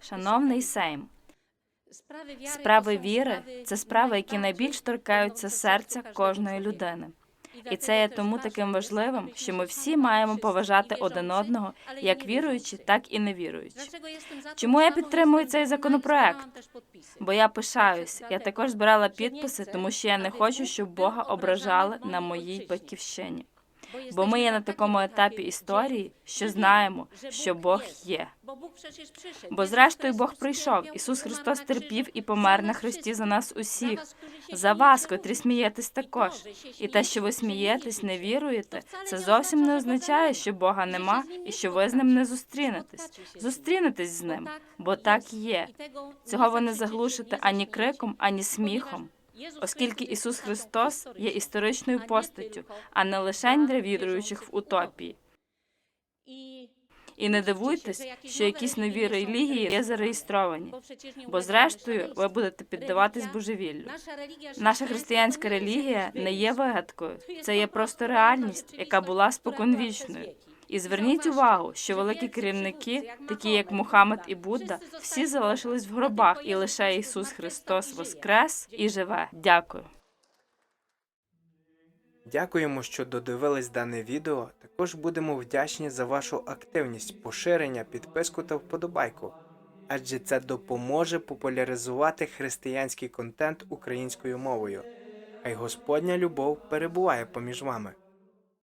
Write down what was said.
Шановний Сейм, справи віри це справи, які найбільш торкаються серця кожної людини. І це є тому таким важливим, що ми всі маємо поважати один одного, як віруючі, так і невіруючі. Чому я підтримую цей законопроект? Бо я пишаюсь, я також збирала підписи, тому що я не хочу, щоб Бога ображали на моїй батьківщині. Бо ми є на такому етапі історії, що знаємо, що Бог є. Бо зрештою Бог прийшов. Ісус Христос терпів і помер на хресті за нас усіх, за вас, котрі смієтесь також. І те, що ви смієтесь, не віруєте, це зовсім не означає, що Бога нема і що ви з ним не зустрінетесь. Зустрінетесь з ним, бо так є. Цього ви не заглушите ані криком, ані сміхом. Оскільки Ісус Христос є історичною постаттю, а не лише для віруючих в утопії. І не дивуйтесь, що якісь нові релігії є зареєстровані, бо зрештою ви будете піддаватись божевіллю. Наша християнська релігія не є вигадкою, це є просто реальність, яка була споконвічною. І зверніть увагу, що великі керівники, такі як Мухаммед і Будда, всі залишились в гробах, і лише Ісус Христос воскрес і живе. Дякую. Дякуємо, що додивились дане відео. Також будемо вдячні за вашу активність, поширення, підписку та вподобайку, адже це допоможе популяризувати християнський контент українською мовою. Хай Господня любов перебуває поміж вами.